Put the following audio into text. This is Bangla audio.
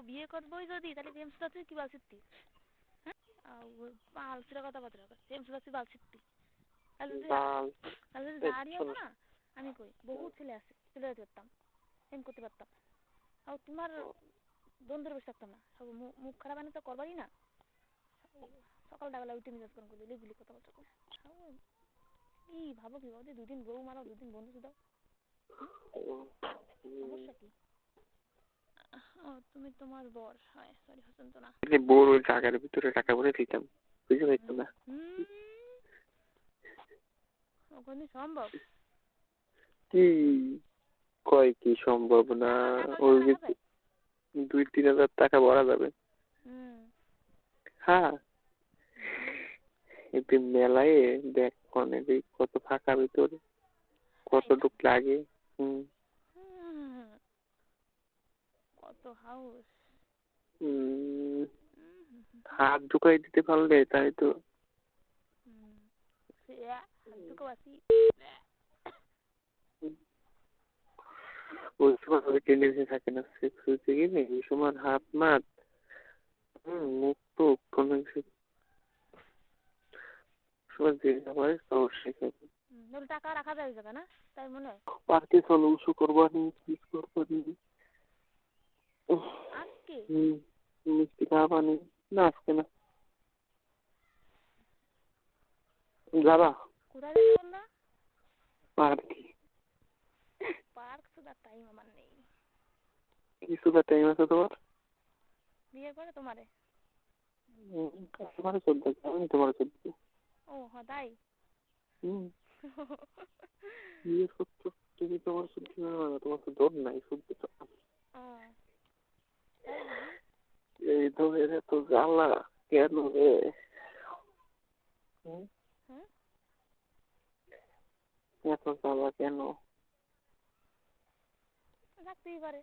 বিয়ে করবোই যদি তাহলে প্রেম সুদা তুই কি বালছিতি হ্যাঁ ଆଉ ବାଲ୍ଛିର কথাবার্তা কর প্রেম সুদা তুই বালছিতি তাহলে যদি বাল তাহলে যদি এই দাঁড়িয়ে হতো শোনো। না আমি কই বহুত ছেলে আছে চলে যেতে পারতাম প্রেম করতে পারতাম আর তোমার বন্ধুর বসে থাকতাম না সব মু- মুখ খারাপ আনি তো করবারই না সকালটা বেলা উঠে মেজাজ গরম করে এগুলি কথাবার্তা কর তাও কি ভাবো কি ভাবো দুদিন বউ মারো দুদিন বন্ধু শুধাও সমস্যা কি ও তুমি তোমার বর। হয় সরি হসন্ত না। বোর ওই জায়গার ভিতরে টাকা ভরে দিতাম বুঝতে পারতো না? ওখানে সম্ভব? কি কয় কি সম্ভব না? টাকা দুই তিন হাজার টাকা ভরা যাবে। হ্যাঁ। একটু মেলায় দেখ অনেক কত ফাঁকা ভিতরে কতটুক লাগে। হুম হুম। কত হাউস। হাত ঢুকাই দিতে পারলে তাই তো। ওই সময় টেন্ডেন্সি থাকে না সেক্স হইতে গেলে ওই সময় হাত মাত মুখ টুক কোনো কিছু। সময় যে হয় টাকা রাখা যায় না? তাই মনে হয়? পার্কে চলো উঁচু করবানি কিস করবানি আজকে? মিষ্টি খাওয়াবানি না আজকে না। যাবা? কোথায় পার্কে। পার্ক সুদা টাইম আমার নেই। কিছুটা টাইম আছে তোমার? বিয়ে করে তোমারে? তোমার চলতে আমি তোমার চলতে ও হ্যাঁ তাই? হুম। বিয়ে করছ তুমি তোমার চলতে না তোমার তো দর নাই বুঝি? এই তো এত জ্বালা কেন রে? এত জ্বালা কেন থাকতেই পারে